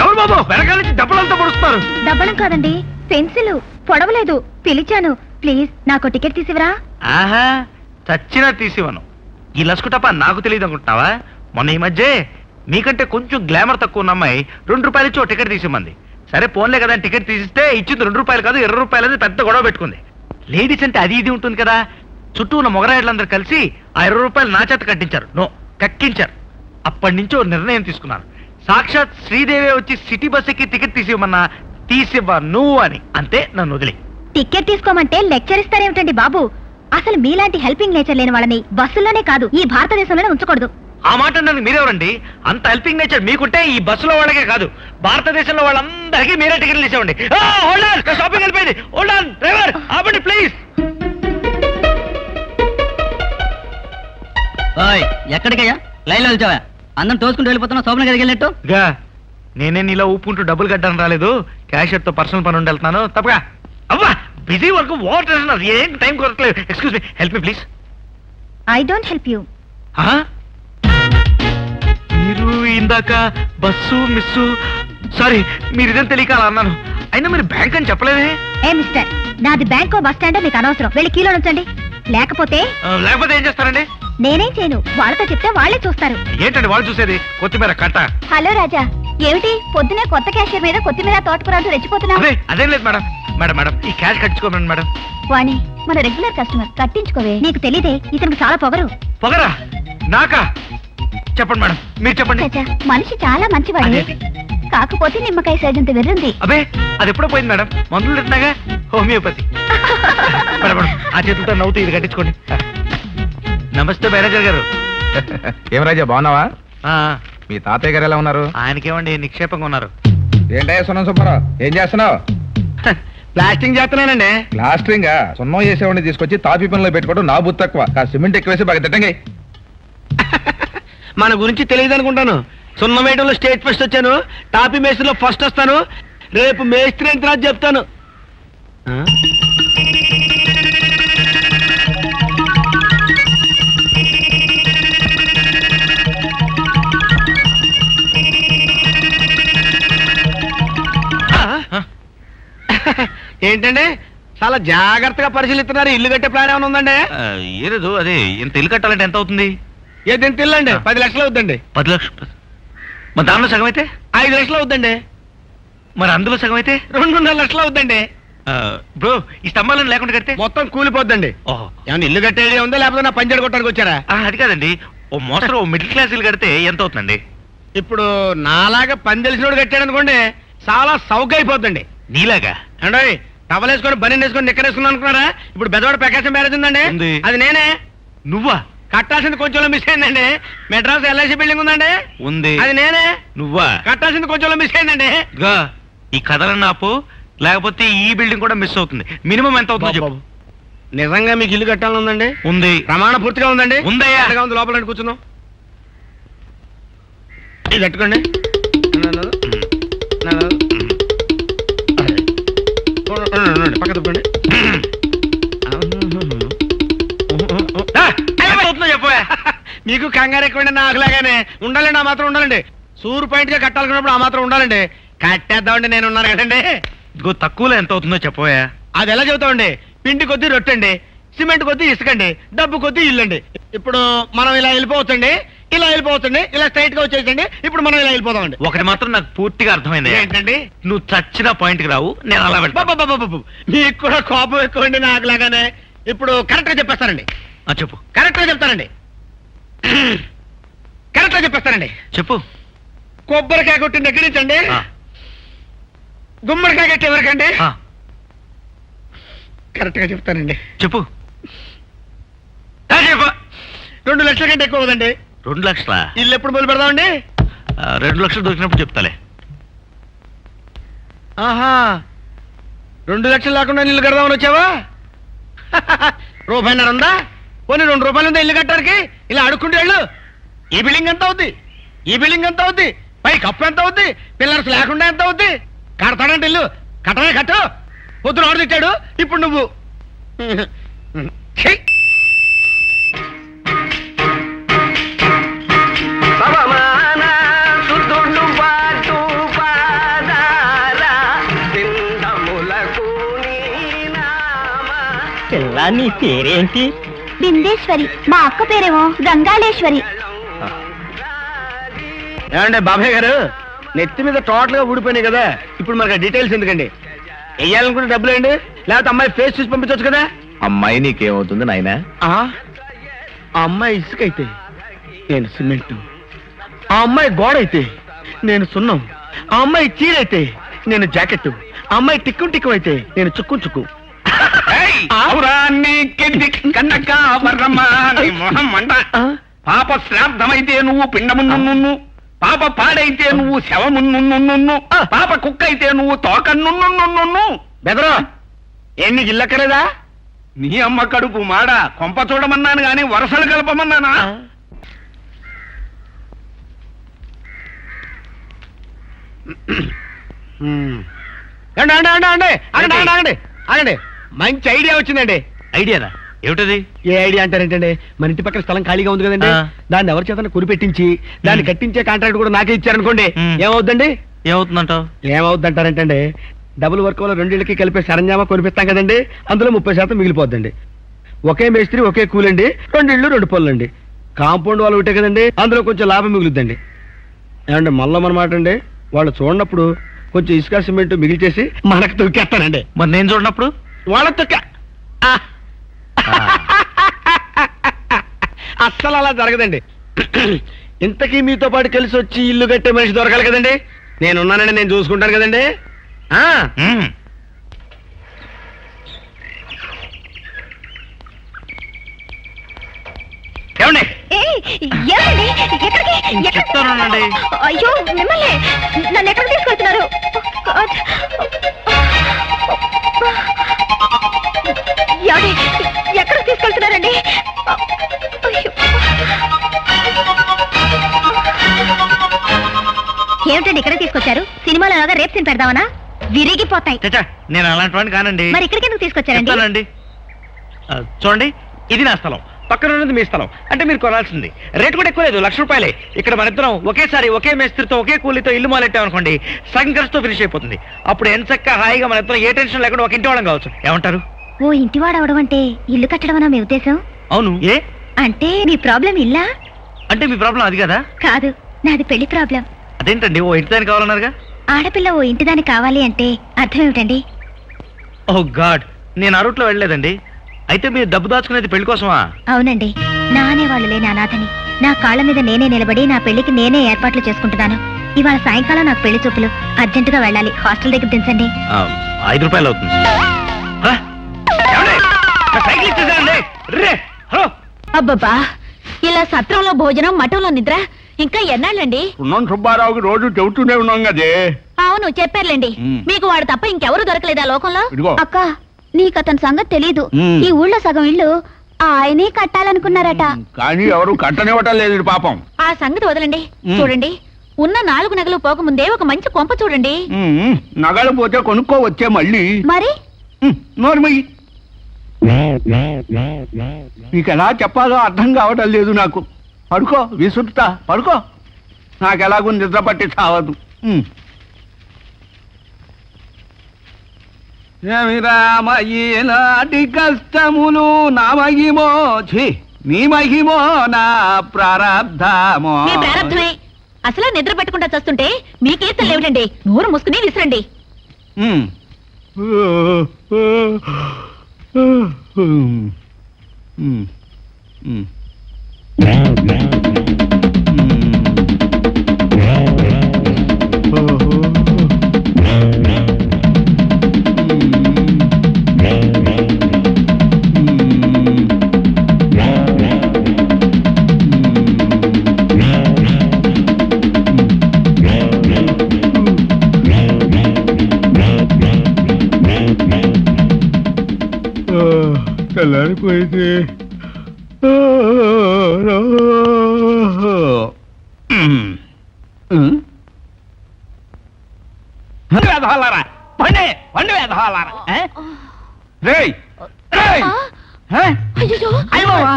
ఎవరు బాబు? వెనకాల నుంచి డబ్బులంతా పొడుస్తున్నారు. డబ్బలం కాదండి. పెన్సిల్. పొడవలేదు. పిలిచాను. ప్లీజ్ నాకు టికెట్ తీసివరా ఆహా చచ్చినా తీసివను ఈ లస్కు తప్ప నాకు తెలియదు అనుకుంటున్నావా? మొన్న ఈ మధ్య మీకంటే కొంచెం గ్లామర్ తక్కువ ఉన్న అమ్మాయి రెండు రూపాయలు ఇచ్చి ఓ టికెట్ తీసిమంది సరే పోన్లే కదా టికెట్ తీసిస్తే ఇచ్చింది రెండు రూపాయలు కాదు ఇరవై రూపాయలు అని పెద్ద గొడవ పెట్టుకుంది. లేడీస్ అంటే అది ఇది ఉంటుంది కదా. చుట్టూ ఉన్న మొగరాయిలందరూ కలిసి ఆ ఇరవై రూపాయలు నా చేత కట్టించారు. నో కక్కించారు. అప్పటి నుంచి ఓ నిర్ణయం తీసుకున్నాను సాక్షాత్ శ్రీదేవి వచ్చి సిటీ బస్ ఎక్కి టికెట్ తీసివ్వమన్నా తీసివ్వ నువ్వు అని. అంతే నన్ను వదిలే. టికెట్ తీసుకోమంటే లెక్చర్ ఇస్తారేమిటండి బాబు? అసలు మీలాంటి హెల్పింగ్ నేచర్ లేని వాళ్ళని బస్సుల్లోనే కాదు ఈ భారతదేశంలోనే ఉంచకూడదు. ఆ మాట నన్ను మీరెవరండి? అంత హెల్పింగ్ నేచర్ మీకుంటే ఈ బస్సులో వాళ్ళకే కాదు. భారతదేశంలో వాళ్ళందరికీ మీరే టికెట్లు ఇచ్చేవండి షాపింగ్ వెళ్ళిపోయింది. హోల్డ్ ఆన్ డ్రైవర్ ఆపండి ప్లీజ్ ఓయ్ ఎక్కడికయ్యా? లైన్లో నిల్చోవా అందరం తోసుకుంటూ వెళ్ళిపోతున్నా శోభన గదికి వెళ్ళినట్టు? గా నేనే నీలో ఊపుకుంటూ డబ్బులు కట్టడం రాలేదు. క్యాషియర్తో పర్సనల్ పని ఉండి వెళ్తున్నాను. తప్పగా. అవ్వా బిజీ వర్క్ వాట్ ఏం time కొరట్లేదు excuse me help me please I don't help you మీరు ఇందాక బస్సు మిస్సు సారీ మీరు ఇదేం తెలియక అలా అన్నాను. అయినా మీరు బ్యాంక్ అని చెప్పలేదే? ఏ మిస్టర్ నాది బ్యాంకో బస్ స్టాండో మీకు అనవసరం. వెళ్ళి కీలో ఉంచండి లేకపోతే ఆ, లేకపోతే ఏం చేస్తారండి? నేనేం చేయను. వాళ్ళతో చెప్తే వాళ్ళే చూస్తారు. ఏంటండి వాళ్ళు చూసేది? కొత్తిమీర కట్ట. హలో రాజా. ఏమిటి? పొద్దునే కొత్త క్యాషియర్ మీద కొత్తిమీర తోటకూరంటూ రెచ్చిపోతున్నావు? అదే అదేం లేదు మేడం. మేడం మేడం ఈ క్యాష్ కట్టించుకోమండి మేడం. వాణి మన రెగ్యులర్ కస్టమర్ కట్టించుకోవే. నీకు తెలియదే ఇతనికి చాలా పొగరు. పొగరా? నాకా? చెప్పండి మేడం మీరు చెప్పండి. మనిషి చాలా మంచివాడే. అదేంటి? కాకపోతే నిమ్మకాయ సైజంత వెర్రుంది. అబే అది ఎప్పుడో పోయింది మేడం. మందులు తింటున్నాగా హోమియోపతి. మేడం మేడం ఆ చేతులతో నవ్వుతూ ఇది కట్టించుకోండి. నమస్తే మేనేజర్ గారు. ఏం రాజా బాగున్నావా? ఆ, మీ తాతయ్య గారు ఎలా ఉన్నారు? ఆయనకేమండి నిక్షేపంగా ఉన్నారు. ఏంటయ్యా సున్నం సుబ్బారావు? ఏం చేస్తున్నావు? ప్లాస్టింగ్ చేస్తున్నానండి. ప్లాస్టరింగ్? సున్నం చేసేవాడిని తీసుకొచ్చి తాపి పనిలో పెట్టుకోవడం నా బుద్ధి తక్కువ. సిమెంట్ ఎక్కువేసి బాగా తిట్టండి మన గురించి తెలియదు అనుకుంటాను సున్న వేయడంలో స్టేట్ ఫస్ట్ వచ్చాను. టాపీ మేస్త్రిలో ఫస్ట్ వస్తాను. రేపు మేస్త్రి ఎంత చెప్తాను? ఏంటండి? చాలా జాగ్రత్తగా పరిశీలిస్తున్నారు. ఇల్లు కట్టే ప్లాన్ ఏమైనా ఉందండి? ఏలేదు అదే ఇంత ఇల్లు కట్టాలంటే ఎంత అవుతుంది? ఏది తిల్లండి పది లక్షలు అవుద్దండి. పది లక్షలు మరి దానిలో సగం అయితే? ఐదు లక్షలు అవుద్దండి. మరి అందులో సగం అయితే? రెండున్నర లక్షలు అవుద్దండి. బ్రో ఈ స్తంభాలను లేకుండా కడితే? మొత్తం కూలిపోద్దండి. ఓహో. ఏమన్నా ఇల్లు కట్టేది ఉందా? లేకపోతే నా పంచడి కొట్టడానికి వచ్చారా? అది కాదండి. ఓ మోస్తరు ఓ మిడిల్ క్లాస్ ఇల్లు కడితే ఎంత అవుతుందండి? ఇప్పుడు నాలాగా పని తెలిసినోడు కట్టాడు అనుకోండి చాలా సౌక అయిపోద్దండి నీలాగా? అంటే టవల్ వేసుకొని బని వేసుకొని నిక్కర్ వేసుకున్నాను అనుకున్నారా? ఇప్పుడు బెదవాడ ప్రకాశం మ్యారేజ్ ఉందండి. ఉంది. అది నేనే. నువ్వా? కట్టాల్సింది కొంచెంలో మిస్ అయిందండి మెడ్రాస్ ఎల్ఐసి బిల్డింగ్ ఉందండి ఉంది అది నేనే నువ్వా కట్టాల్సింది కొంచెంలో మిస్ అయిందండి ఇదిగో, ఈ కథలను ఆపు లేకపోతే ఈ బిల్డింగ్ కూడా మిస్ అవుతుంది మినిమం ఎంత అవుతుందో చెప్పు నిజంగా మీకు ఇల్లు కట్టాలని ఉందండి ఉంది ప్రమాణ పూర్తిగా ఉందండి ఉందయ్యా. ఉంది లోపల రండి, కూర్చుందాం ఇది కట్టుకోండి నన్ను- నన్ను- ఉండండి, ఉండండి, ఉండండి, పక్క తప్పండి చెప్పు మీకు కంగారు ఎక్కువండి నాకులాగానే ఉండాలండి ఆ మాత్రం ఉండాలండి. సూరు పాయింట్గా కట్టాలనుకున్నప్పుడు ఆ మాత్రం ఉండాలండి. కట్టేద్దామండి నేను ఉన్నాను కదండి. ఇదిగో తక్కువలో ఎంత అవుతుందో చెప్పవా అది ఎలా చెబుతామండి? పిండి కొద్దీ రొట్టండి సిమెంట్ కొద్దీ ఇసుకండి డబ్బు కొద్దీ ఇల్లండి. ఇప్పుడు మనం ఇలా వెళ్ళిపోవచ్చండి ఇలా వెళ్ళిపోవచ్చండి ఇలా స్ట్రైట్గా వచ్చేసండి ఇప్పుడు మనం ఇలా వెళ్ళిపోదామండి. ఒకటి మాత్రం నాకు పూర్తిగా అర్థమైంది. ఏంటండి? నువ్వు చచ్చిన పాయింట్కి రావు నేను అలా వెళ్తా మీకు కూడా కోపం ఎక్కువండి నాకు లాగానే. ఇప్పుడు కరెక్ట్గా చెప్పేస్తానండి. చెప్పు. కరెక్ట్గా చెప్తానండి. కరెక్ట్గా చెప్పేస్తానండి. చెప్పు. కొబ్బరికాయ కొట్టిన దగ్గర నుంచి అండి? ఆ, గుమ్మడికాయ కట్టే వరకండి? ఆ, కరెక్ట్గా చెప్తానండి. చెప్పు. ఆ, చెప్పు రెండు లక్షల కంటే ఎక్కువ కదండి రెండు లక్షల? ఇల్లు ఎప్పుడు మొదలు పెడదామండి? రెండు లక్షలు దొరికినప్పుడు చెప్తాలే. ఆహా. రెండు లక్షలు లేకుండా ఇల్లు కడదామని వచ్చావా? రూపాయిన్నర ఉందా పోనీ రెండు రూపాయలు ఉందా ఇల్లు కట్టడానికి ఇలా అడుక్కుంటే వెళ్ళు. ఈ బిల్డింగ్ ఎంత అవుద్ది? ఈ బిల్డింగ్ ఎంత అవుద్ది? పై కప్పు ఎంత అవుద్ది? పిల్లర్స్ లేకుండా ఎంత అవుద్ది? కడతాడంటే ఇల్లు. కట్టమే కట్టు. పొద్దున ఆడు తిట్టాడు ఇప్పుడు నువ్వు! పిల్ల నీ పేరేంటి? బిందేశ్వరి. మా అక్క పేరేమో గంగాళేశ్వరి. ఏమండి బాబాయ్ గారు? నెత్తి మీద టోటల్గా ఊడిపోయినాయి కదా. ఇప్పుడు మనకి డీటెయిల్స్ ఎందుకండి? వెయ్యాలనుకుంటే డబ్బులు ఏంటి? లేకపోతే అమ్మాయి ఫేస్ చూసి పంపించవచ్చు కదా? అమ్మాయి నీకేమవుతుంది నాయనా? ఆ? ఆ అమ్మాయి ఇసుక అయితే నేను సిమెంట్. ఆ అమ్మాయి గోడ అయితే నేను సున్నం. ఆ అమ్మాయి చీరైతే నేను జాకెట్ ఆ అమ్మాయి టిక్కు టిక్కు అయితే నేను చుక్కు చుక్కు. వర్రమ్మ నీ మొహం? పాప శ్రాద్ధమైతే నువ్వు పిండమున్ను పాప పాడైతే నువ్వు శవమున్ను పాప కుక్క అయితే నువ్వు తోకన్నున్ను బెదరా! ఎన్ని ఇల్లక్కలేదా నీ అమ్మ కడుపు మాడ కొంప చూడమన్నాను గాని వరసలు కలపమన్నానా? అండి అండి అండి అండి ఆగండి ఆగండి ఆగండి. మంచి ఐడియా వచ్చిందండి. ఐడియానా? ఏమిటది? ఏ ఐడియా అంటారేంటండి? మన ఇంటి పక్కన స్థలం ఖాళీగా ఉంది కదండి. ఆ. దాన్ని ఎవరి చేత కురిపెట్టించి దాన్ని. కట్టించే కాంట్రాక్ట్ కూడా నాకే ఇచ్చారనుకోండి. మ్. ఏమవుద్దండి? ఏమవుతుందంటావు? ఏమవుద్ది అంటారంటండి డబుల్ వర్క్ వల్ల రెండింటికి కలిపే సరంజామా కొనిపిస్తాం కదండి. అందులో ముప్పై శాతం మిగిలిపోద్దండి. ఒకే మేస్త్రి ఒకే కూలండి. రెండు ఇళ్ళు రెండు పనులండి. కాంపౌండ్ వాళ్ళు ఒకటే కదండి. అందులో కొంచెం లాభం మిగులుద్దండి. ఏమండి మళ్ళీ మాట అండి వాళ్ళు చూడనప్పుడు కొంచెం ఇసుక సిమెంట్ మిగిల్చేసి మనకు తొక్కేస్తానండి మరి నేను చూడనప్పుడు? వాళ్ళ తొక్క ఆ. అస్సలు అలా జరగదండి ఇంతకీ మీతో పాటు కలిసి వచ్చి ఇల్లు కట్టే మనిషి దొరకాలి కదండి నేనున్నానండి నేను చూసుకుంటాను కదండి ఆ మ్మ్. ఏమండి ఏయ్, ఏమండి? ఎక్కడికి? ఎక్కడికి? చెప్తానండి. అయ్యో మిమ్మల్ని నన్ను ఎక్కడికి తీసుకెళ్తున్నారు ఎక్కడికి తీసుకెళ్తున్నారండి. ఏమిటండి ఇక్కడ తీసుకొచ్చారు? సినిమాలో లాగా రేప్ సీన్ పెడదామనా? విరిగిపోతాయి. చచ్చా నేను అలాంటి వాడిని కానండి. మరి ఇక్కడికి ఎందుకు తీసుకొచ్చారండి? చెప్తానండి. ఆ, చూడండి ఇది నా స్థలం. పక్కన ఉన్నది మీ స్థలం. అంటే మీరు కొనాల్సింది. రేటు కూడా ఎక్కువ లేదు లక్ష రూపాయలే. ఇక్కడ మన ఇద్దరం ఒకేసారి ఒకే మేస్త్రితో ఒకే కూలీతో ఇల్లు మొదలెట్టామనుకోండి సగం ఖర్చుతో ఫినిష్ అయిపోతుంది. అప్పుడు ఎంచక్క హాయిగా మన ఇద్దరం ఏ టెన్షన్ లేకుండా ఒక ఇంటి వాళ్ళం కావచ్చు. ఏమంటారు? ఓ ఇంటివాడు అవడం అంటే ఇల్లు కట్టడం మీ ఉద్దేశం? అవును. ఏ? అంటే మీ ప్రాబ్లం ఇల్లా? అంటే మీ ప్రాబ్లం అది కదా? కాదు నాది పెళ్ళి ప్రాబ్లం. అదేంటండి ఓ ఇంటి దానికి కావాలన్నారుగా? ఆడపిల్ల ఓ ఇంటిదాని కావాలి అంటే అర్థం ఏమిటండి? ఓ గాడ్ నేను ఆ రూట్లో వెళ్ళలేదండి. అయితే మీరు డబ్బు దాచుకునేది పెళ్ళి కోసమా? అవునండి. నా అనేవాళ్ళు లేని అనాథని. నా కాళ్ళ మీద నేనే నిలబడి నా పెళ్ళికి నేనే ఏర్పాట్లు చేసుకుంటున్నాను. ఇవాళ సాయంకాలం నాకు పెళ్ళి చూపులు. అర్జెంటుగా వెళ్ళాలి. హాస్టల్ దగ్గర దించండి. ఆ, ఐదు రూపాయలు అవుతుంది. ఆ, ఏమండి? నా సైకిల్ ఇచ్చేసానండి రే హలో. అబ్బబ్బా ఇలా సత్రంలో భోజనం మఠంలో నిద్ర ఇంకా ఎన్నాళ్ళండి? ఉన్నాం సుబ్బారావుకి రోజు చెబుతూనే ఉన్నాం కదే. అవును చెప్పారులేండి. మీకు వాడు తప్ప ఇంకెవరు దొరకలేదా లోకంలో? ఇదిగో. అక్క నీకు అతని సంగతి తెలీదు. ఈ ఊళ్ళో సగం ఇల్లు ఆయనే కట్టాలనుకున్నారట. కానీ ఎవరు కట్టనివ్వటం లేదు పాపం. ఆ సంగతి వదలండి. చూడండి. ఉన్న నాలుగు నగలు పోకముందే ఒక మంచి కొంప చూడండి. నగలు పోతే కొనుక్కోవచ్చే మళ్ళీ. మరి? నోర్మయ్యి నీకు ఎలా చెప్పాలో అర్థం కావటం లేదు నాకు. పడుకో విసురుతా. పడుకో. నాకు ఎలాగో నిద్ర పట్టి చావదు. ఉమ్. రామ ఈనాటి కష్టములు నా మహిమో ఛీ, నీ మహిమో నా ప్రారంధమో మీ ప్రారంభమే అసలు నిద్ర పట్టకుండా చస్తుంటే మీ కీర్తనలు ఏమిటండి? నోరు మూసుకుని విసిరండి. ఉమ్. వేధవాలరా పండి పండి వెధవాలారా? రేయ్ రేయ్! అయ్యో బాబా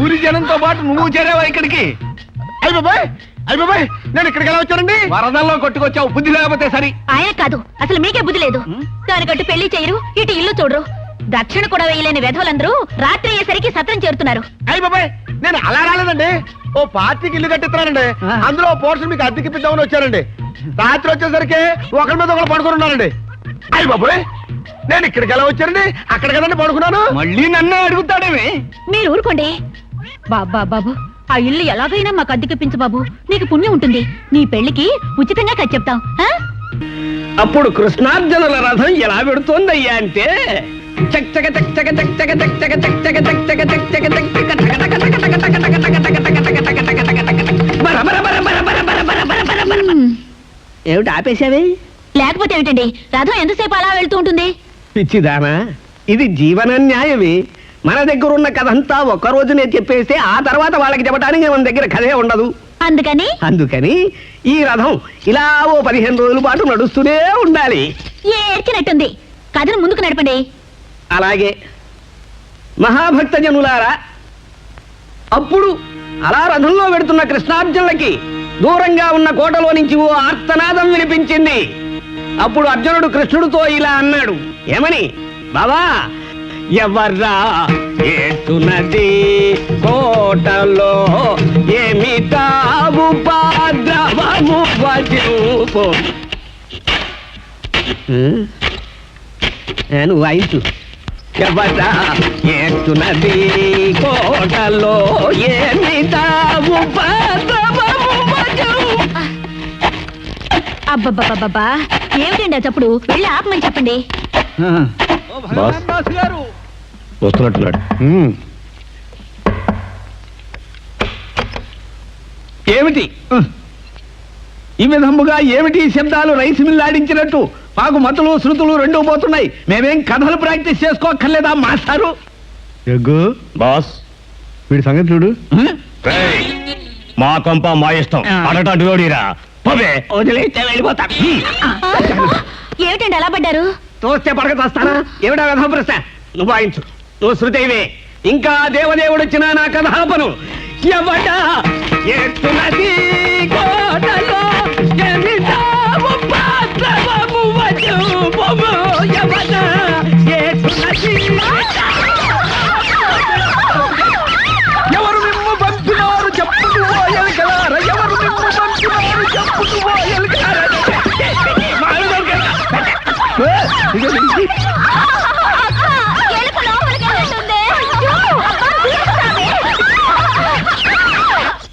ఊరి జనంతో పాటు నువ్వు చేరావా ఇక్కడికి? అయ్య బాబాయ్ అయ్య బాబాయ్ నేను ఇక్కడికి ఎలా వచ్చానండి? వరదల్లో కొట్టుకొచ్చావు బుద్ధి లేకపోతే సరి. ఆయన కాదు అసలు మీకే బుద్ధి లేదు. దానికట్టు పెళ్ళి చేయరు ఇటు ఇల్లు చూడరు. దక్షిణ కూడా వేయలేని వెధవలందరూ రాత్రి అయ్యేసరికి సత్రం చేరుతున్నారు. అయ్య బాబాయ్ నేను అలా రాలేదండి. ఓ పార్టీకి ఇల్లు కట్టిస్తున్నానండి. అందులో పోర్షన్ మీకు అద్దెకి ఇప్పిద్దామని వచ్చానండి. రాత్రి వచ్చేసరికి ఒకరి మీద ఒకరు పడుకుని ఉన్నానండి అయ్య బాబాయ్ నేను ఇక్కడికి ఎలా వచ్చానండి? అక్కడ కదండి పడుకున్నాను. మళ్ళీ నన్ను అడుగుతాడేమి మీరు ఊరుకోండి. బాబా బాబు ఆ ఇల్లు ఎలాగైనా మాకు అద్దెకిప్పించు బాబు. నీకు పుణ్యం ఉంటుంది. నీ పెళ్ళికి ఉచితంగా కట్ చెప్తాం. ఆ? అప్పుడు కృష్ణార్జునుల రథం ఎలా పెడుతోందయ్యా అంటే ఏమిటి ఆపేశావి? లేకపోతే ఏమిటండి? రథం ఎంతసేపు అలా వెళ్తూ ఉంటుంది? పిచ్చిదానా ఇది జీవన న్యాయమే మన దగ్గర ఉన్న కథ అంతా ఒక్క నేను చెప్పేస్తే ఆ తర్వాత వాళ్ళకి చెప్పడానికి మన దగ్గర కథే ఉండదు. అందుకని? అందుకని ఈ రథం ఇలా ఓ పదిహేను రోజుల పాటు నడుస్తూనే ఉండాలి. ఏ ఎరికినట్టుంది కథను ముందుకు నడపండి. అలాగే మహాభక్త జనులారా అప్పుడు అలా రథంలో పెడుతున్న కృష్ణార్జునులకి దూరంగా ఉన్న కోటలో నుంచి ఓ ఆర్తనాదం వినిపించింది. అప్పుడు అర్జునుడు కృష్ణుడితో ఇలా అన్నాడు ఏమని? బాబా ఎవర్రా ఏటున్నది కోటలో ఏమి ఉపద్రవము వజూపు. నువ్వు వాయించు. ఎవరా ఏతున్నది కోటలో ఉపద్రవము వజూపు అబ్బబ్బబ్బబ్బా ఏమిటండి చప్పుడు? వెళ్ళి ఆపమని చెప్పండి. బాస్. వస్తున్నట్టున్నాడు. ఏమిటి? ఈ విధముగా ఏమిటి ఈ శబ్దాలు రైస్ మిల్లాడించినట్టు మాకు మతులు శృతులు రెండూ పోతున్నాయి. మేమేం కథలు ప్రాక్టీస్ చేసుకోక్కర్లేదా మాస్టారు? ఎగ్గు. బాస్. వీడి సంగతి చూడు. మా కొంప మా ఇష్టం. అడటాడు ఓడిరా పవే వదిలేస్తే వెళ్ళిపోతా. ఏమిటండి అలా పడ్డారు? తోస్తే పడక తోస్తానా ఏమిటా కథ ప్రశ్న నువ్వు వాయించు. నువ్వు శృతైవే. ఇంకా దేవదేవుడు వచ్చిన నా కథాపను. ఎవట ఎత్తునది కోటలో